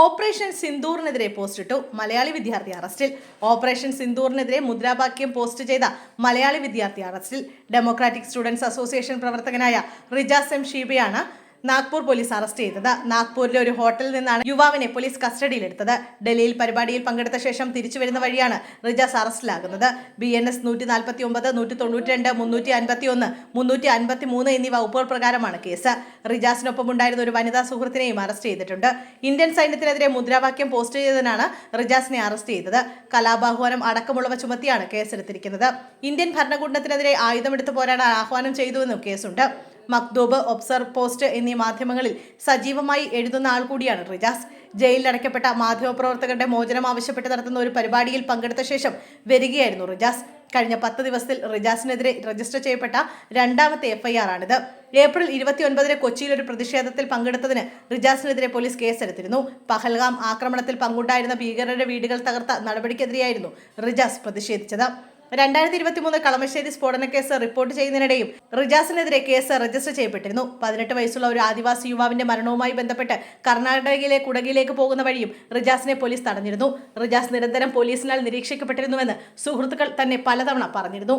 Operation സിന്ദൂറിനെതിരെ പോസ്റ്റിട്ടു Malayali വിദ്യാർത്ഥി അറസ്റ്റിൽ. Operation സിന്ദൂറിനെതിരെ മുദ്രാവാക്യം പോസ്റ്റ് ചെയ്ത മലയാളി വിദ്യാർത്ഥി അറസ്റ്റിൽ. ഡെമോക്രാറ്റിക് സ്റ്റുഡൻസ് അസോസിയേഷൻ പ്രവർത്തകനായ റിജാസ് എം ഷീബയാണ് നാഗ്പൂർ പോലീസ് അറസ്റ്റ് ചെയ്തത്. നാഗ്പൂരിലെ ഒരു ഹോട്ടലിൽ നിന്നാണ് യുവാവിനെ പോലീസ് കസ്റ്റഡിയിലെടുത്തത്. ഡൽഹിയിൽ പരിപാടിയിൽ പങ്കെടുത്ത ശേഷം തിരിച്ചു വരുന്ന വഴിയാണ് റിജാസ് അറസ്റ്റിലാകുന്നത്. ബി എൻ എസ് നൂറ്റി നാൽപ്പത്തി ഒമ്പത് നൂറ്റി തൊണ്ണൂറ്റി രണ്ട് മുന്നൂറ്റി അൻപത്തി ഒന്ന് മുന്നൂറ്റി അൻപത്തി മൂന്ന് എന്നീ വകുപ്പുകൾ പ്രകാരമാണ് കേസ്. റിജാസിനൊപ്പം ഉണ്ടായിരുന്ന ഒരു വനിതാ സുഹൃത്തിനെയും അറസ്റ്റ് ചെയ്തിട്ടുണ്ട്. ഇന്ത്യൻ സൈന്യത്തിനെതിരെ മുദ്രാവാക്യം പോസ്റ്റ് ചെയ്തതിനാണ് റിജാസിനെ അറസ്റ്റ് ചെയ്തത്. കലാപാഹ്വാനം അടക്കമുള്ളവ ചുമത്തിയാണ് കേസെടുത്തിരിക്കുന്നത്. ഇന്ത്യൻ ഭരണകൂടത്തിനെതിരെ ആയുധമെടുത്ത് പോരാടാൻ ആഹ്വാനം ചെയ്തുവെന്നും കേസുണ്ട്. മക്തൂബ് ഒബ്സർവ് പോസ്റ്റ് എന്നീ മാധ്യമങ്ങളിൽ സജീവമായി എഴുതുന്ന ആൾ കൂടിയാണ് റിജാസ്. ജയിലിൽ അടയ്ക്കപ്പെട്ട മാധ്യമപ്രവർത്തകരുടെ മോചനം ആവശ്യപ്പെട്ട് നടത്തുന്ന ഒരു പരിപാടിയിൽ പങ്കെടുത്ത ശേഷം വരികയായിരുന്നു റിജാസ്. കഴിഞ്ഞ പത്ത് ദിവസത്തിൽ റിജാസിനെതിരെ രജിസ്റ്റർ ചെയ്യപ്പെട്ട രണ്ടാമത്തെ എഫ്ഐആർ ആണിത്. ഏപ്രിൽ ഇരുപത്തിയൊൻപതിന് കൊച്ചിയിൽ ഒരു പ്രതിഷേധത്തിൽ പങ്കെടുത്തതിന് റിജാസിനെതിരെ പോലീസ് കേസെടുത്തിരുന്നു. പഹൽഗാം ആക്രമണത്തിൽ പങ്കുണ്ടായിരുന്ന ഭീകരരുടെ വീടുകൾ തകർത്ത നടപടിക്കെതിരെയായിരുന്നു റിജാസ് പ്രതിഷേധിച്ചത്. രണ്ടായിരത്തി ഇരുപത്തി മൂന്ന് കളമശ്ശേരി സ്ഫോടന കേസ് റിപ്പോർട്ട് ചെയ്യുന്നതിനിടെയും റിജാസിനെതിരെ കേസ് രജിസ്റ്റർ ചെയ്യപ്പെട്ടിരുന്നു. പതിനെട്ട് വയസ്സുള്ള ഒരു ആദിവാസി യുവാവിന്റെ മരണവുമായി ബന്ധപ്പെട്ട് കർണാടകയിലെ കുടകിലേക്ക് പോകുന്ന വഴിയും റിജാസിനെ പോലീസ് തടഞ്ഞിരുന്നു. റിജാസ് നിരന്തരം പോലീസിനാൽ നിരീക്ഷിക്കപ്പെട്ടിരുന്നുവെന്ന് സുഹൃത്തുക്കൾ തന്നെ പലതവണ പറഞ്ഞിരുന്നു.